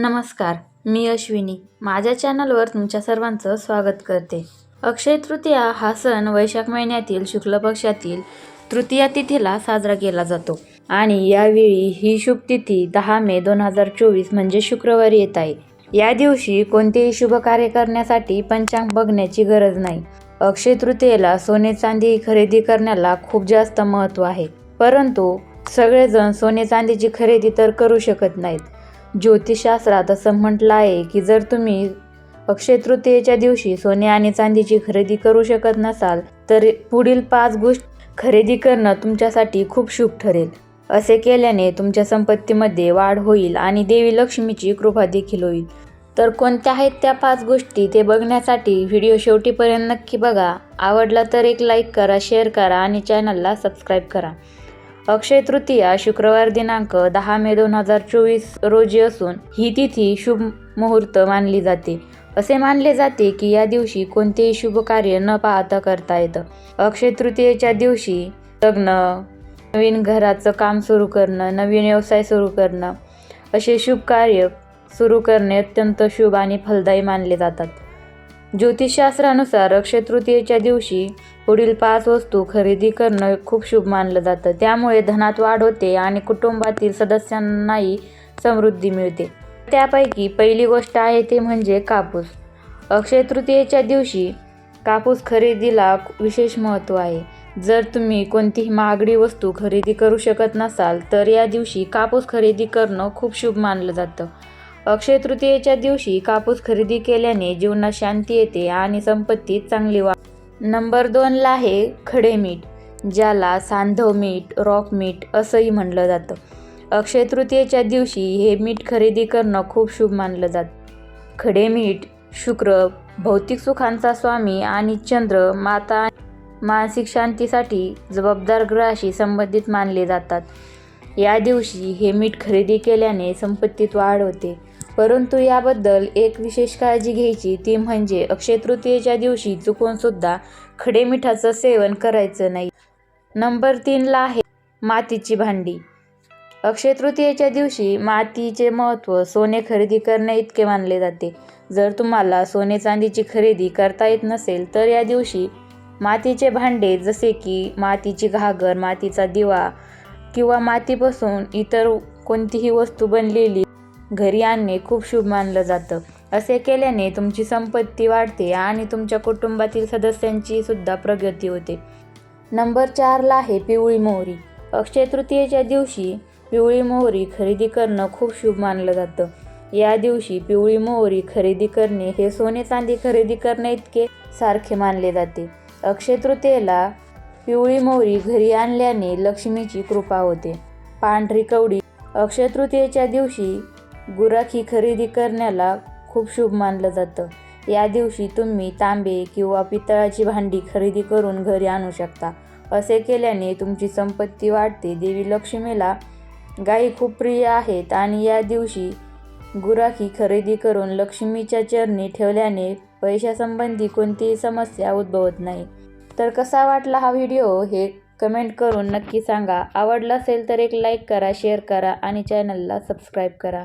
नमस्कार मी अश्विनी. माझ्या चॅनलवर तुमच्या सर्वांचं स्वागत करते. अक्षय तृतीया हा सण वैशाख महिन्यातील शुक्ल पक्षातील तृतीया तिथीला साजरा केला जातो. आणि यावेळी ही शुभ तिथी दहा मे दोन हजार चोवीस म्हणजे शुक्रवारी येत आहे. या दिवशी कोणतेही शुभ कार्य करण्यासाठी पंचांग बघण्याची गरज नाही. अक्षय तृतीयेला सोने चांदी खरेदी करण्याला खूप जास्त महत्त्व आहे. परंतु सगळेजण सोने चांदीची खरेदी तर करू शकत नाहीत. ज्योतिषशास्त्रात असं म्हटलं आहे की जर तुम्ही अक्षय तृतीयेच्या दिवशी सोने आणि चांदीची खरेदी करू शकत नसाल तर पुढील पाच गोष्ट खरेदी करणं तुमच्यासाठी खूप शुभ ठरेल. असे केल्याने तुमच्या संपत्तीमध्ये वाढ होईल आणि देवी लक्ष्मीची कृपा देखील होईल. तर कोणत्या आहेत त्या पाच गोष्टी ते बघण्यासाठी व्हिडिओ शेवटीपर्यंत नक्की बघा. आवडला तर एक लाईक करा शेअर करा आणि चॅनलला सबस्क्राईब करा. अक्षय तृतीया शुक्रवार दिनांक दहा मे दोन हजार चोवीस रोजी असून ही तिथी शुभ मुहूर्त मानली जाते. असे मानले जाते की या दिवशी कोणतेही शुभ कार्य न पाहता करता येतं. अक्षय तृतीयेच्या दिवशी लग्न नवीन घराचं काम सुरू करणं नवीन व्यवसाय सुरू करणं असे शुभ कार्य सुरू करणे अत्यंत शुभ आणि फलदायी मानले जातात. ज्योतिषशास्त्रानुसार अक्षय तृतीयेच्या दिवशी पुढील पाच वस्तू खरेदी करणं खूप शुभ मानलं जातं. त्यामुळे धनात वाढ होते आणि कुटुंबातील सदस्यांनाही समृद्धी मिळते. त्यापैकी पहिली गोष्ट आहे ते म्हणजे कापूस. अक्षय तृतीयेच्या दिवशी कापूस खरेदीला विशेष महत्त्व आहे. जर तुम्ही कोणतीही महागडी वस्तू खरेदी करू शकत नसाल तर या दिवशी कापूस खरेदी करणं खूप शुभ मानलं जातं. अक्षय तृतीयेच्या दिवशी कापूस खरेदी केल्याने जीवनात शांती येते आणि संपत्तीत चांगली वाढ नंबर दोनला आहे खडे मीठ ज्याला सांधव मीठ रॉक मीठ असंही म्हणलं जातं. अक्षय तृतीयेच्या दिवशी हे मीठ खरेदी करणं खूप शुभ मानलं जातं. खडे मीठ शुक्र भौतिक सुखांचा स्वामी आणि चंद्र माता मानसिक शांतीसाठी जबाबदार ग्रहाशी संबंधित मानले जातात. या दिवशी हे मीठ खरेदी केल्याने संपत्तीत वाढ होते. परंतु याबद्दल एक विशेष काळजी घ्यायची ती म्हणजे अक्षय तृतीयेच्या दिवशी चुकून सुद्धा खडे मिठाचं सेवन करायचं नाही. नंबर तीनला आहे मातीची भांडी. अक्षय तृतीयेच्या दिवशी मातीचे महत्त्व सोने खरेदी करणे इतके मानले जाते. जर तुम्हाला सोने चांदीची खरेदी करता येत नसेल तर या दिवशी मातीचे भांडे जसे की मातीची घागर मातीचा दिवा किंवा मातीपासून इतर कोणतीही वस्तू बनलेली घरी आणणे खूप शुभ मानलं जातं. असे केल्याने तुमची संपत्ती वाढते आणि तुमच्या कुटुंबातील सदस्यांची सुद्धा प्रगती होते. नंबर चारला आहे पिवळी मोहरी. अक्षय तृतीयेच्या दिवशी पिवळी मोहरी खरेदी करणं खूप शुभ मानलं जातं. या दिवशी पिवळी मोहरी खरेदी करणे हे सोने चांदी खरेदी करणे इतके सारखे मानले जाते. अक्षय तृतीयेला पिवळी मोहरी घरी आणल्याने लक्ष्मीची कृपा होते. पांढरी कवडी. अक्षय तृतीयेच्या दिवशी गुराखी खरेदी करण्याला खूप शुभ मानलं जातं. या दिवशी तुम्ही तांबे किंवा पितळाची भांडी खरेदी करून घरी आणू शकता. असे केल्याने तुमची संपत्ती वाढते. देवी लक्ष्मीला गायी खूप प्रिय आहेत आणि या दिवशी गुराखी खरेदी करून लक्ष्मीच्या चरणी ठेवल्याने पैशासंबंधी कोणतीही समस्या उद्भवत नाही. तर कसा वाटला हा व्हिडिओ हे कमेंट करून नक्की सांगा. आवडला असेल तर एक लाईक करा शेअर करा आणि चॅनलला सबस्क्राईब करा.